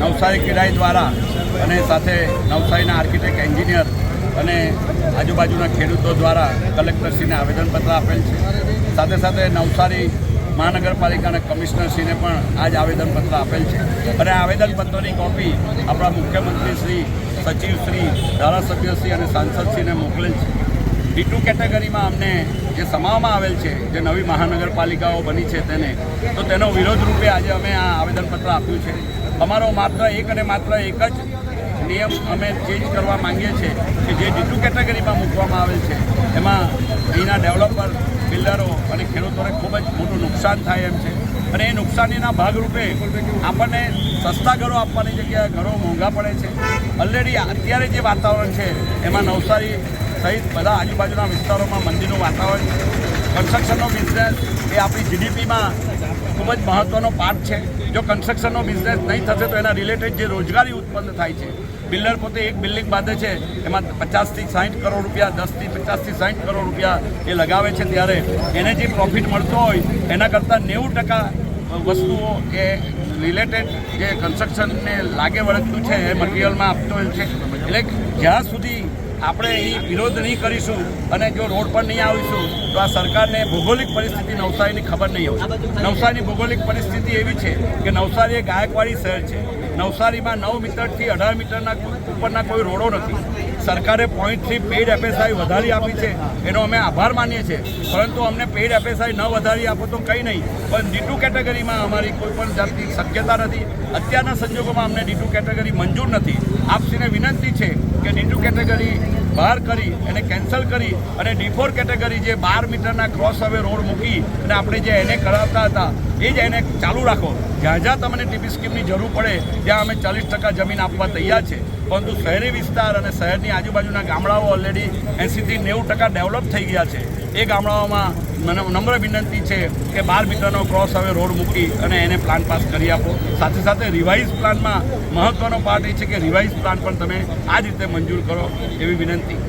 નવસારી કિરાઈ દ્વારા અને સાથે નવસારીના આર્કિટેક્ટ એન્જિનિયર અને આજુબાજુના ખેડૂતો દ્વારા કલેક્ટરશ્રીને આવેદનપત્ર આપેલ છે. સાથે સાથે નવસારી મહાનગરપાલિકાના કમિશનરશ્રીને પણ આજ આવેદનપત્ર આપેલ છે. અને આવેદનપત્રની કોપી આપણા મુખ્યમંત્રી શ્રી સચિવશ્રી ધારાસભ્યશ્રી અને સાંસદશ્રીને મોકલેલ છે. ડી કેટેગરીમાં અમને જે સમાવવામાં આવેલ છે, જે નવી મહાનગરપાલિકાઓ બની છે તેને, તો તેનો વિરોધ રૂપે આજે અમે આ આવેદનપત્ર આપ્યું છે. અમારો માત્ર એક અને માત્ર એક જ નિયમ અમે ચેન્જ કરવા માંગીએ છીએ કે જે ટુ કેટેગરીમાં મૂકવામાં આવેલ છે, એમાં અહીંના ડેવલપર, બિલ્ડરો અને ખેડૂતોને ખૂબ જ મોટું નુકસાન થાય એમ છે. અને એ નુકસાનીના ભાગરૂપે આપણને સસ્તા ઘરો આપવાની જગ્યાએ ઘરો મોંઘા પડે છે. ઓલરેડી અત્યારે જે વાતાવરણ છે, એમાં નવસારી સહિત બધા આજુબાજુના વિસ્તારોમાં મંદીનું વાતાવરણ કન્સ્ટ્રક્શનનો બિઝનેસ એ આપણી જીડીપીમાં ખૂબ જ મહત્ત્વનો પાર્ટ છે. જો કન્સ્ટ્રક્શનનો બિઝનેસ નહીં થશે તો એના રિલેટેડ જે રોજગારી ઉત્પન્ન થાય છે, બિલ્ડર પોતે એક બિલ્ડિંગ બાંધે છે, એમાં પચાસથી સાઠ કરોડ રૂપિયા, દસથી પચાસથી સાહીઠ કરોડ રૂપિયા એ લગાવે છે ત્યારે એને જે પ્રોફિટ મળતો હોય, એના કરતાં નેવું ટકા વસ્તુઓ એ રિલેટેડ જે કન્સ્ટ્રક્શનને લાગે વળગતું છે, એ મટીરિયલમાં આપતો હોય છે. એટલે જ્યાં સુધી આપણે અહીં વિરોધ નહીં કરીશું અને જો રોડ પર નહીં આવીશું, તો આ સરકારને ભૌગોલિક પરિસ્થિતિ નવસારીની ખબર નહીં હોય નવસારીની ભૌગોલિક પરિસ્થિતિ એવી છે કે નવસારી એ ગાયકવાડી શહેર છે. નવસારીમાં નવ મીટરથી અઢાર મીટરના ઉપરના કોઈ રોડો નથી. સરકારે પોઈન્ટ થ્રી પેઇડ એફએસઆઈ વધારી આપી છે. એનો અમે આભાર માનીએ છીએ. પરંતુ અમને પેઇડ એફએસઆઈ ન વધારી આપો તો કંઈ નહીં. પણ ડી ટુ કેટેગરીમાં અમારી કોઈ પણ જાતની શક્યતા નથી. અત્યારના સંજોગોમાં અમને ડી ટુ કેટેગરી મંજૂર નથી. આપસીને વિનંતી છે કે ડી ટુ કેટેગરી બહાર કરી એને કેન્સલ કરી અને ડીફોર કેટેગરી જે બાર મીટરના ક્રોસ હવે રોડ મૂકી અને આપણે જે એને કરાવતા હતા, એ જ એને ચાલુ રાખો. જ્યાં જ્યાં તમને ટીપી સ્કીમની જરૂર પડે, ત્યાં અમે ચાલીસ ટકા જમીન આપવા તૈયાર છે. પરંતુ શહેરી વિસ્તાર અને શહેરની આજુબાજુના ગામડાઓ ઓલરેડી એંસીથી નેવું ટકા ડેવલપ થઈ ગયા છે. એ ગામડાઓમાં મને નમ્ર વિનંતી છે કે બાર મીટરનો ક્રોસ હવે રોડ મૂકી અને એને પ્લાન પાસ કરી આપો. સાથે સાથે રિવાઇઝ પ્લાનમાં મહત્ત્વનો પાર્ટ એ છે કે રિવાઇઝ પ્લાન પણ તમે આ જ રીતે મંજૂર કરો એવી વિનંતી.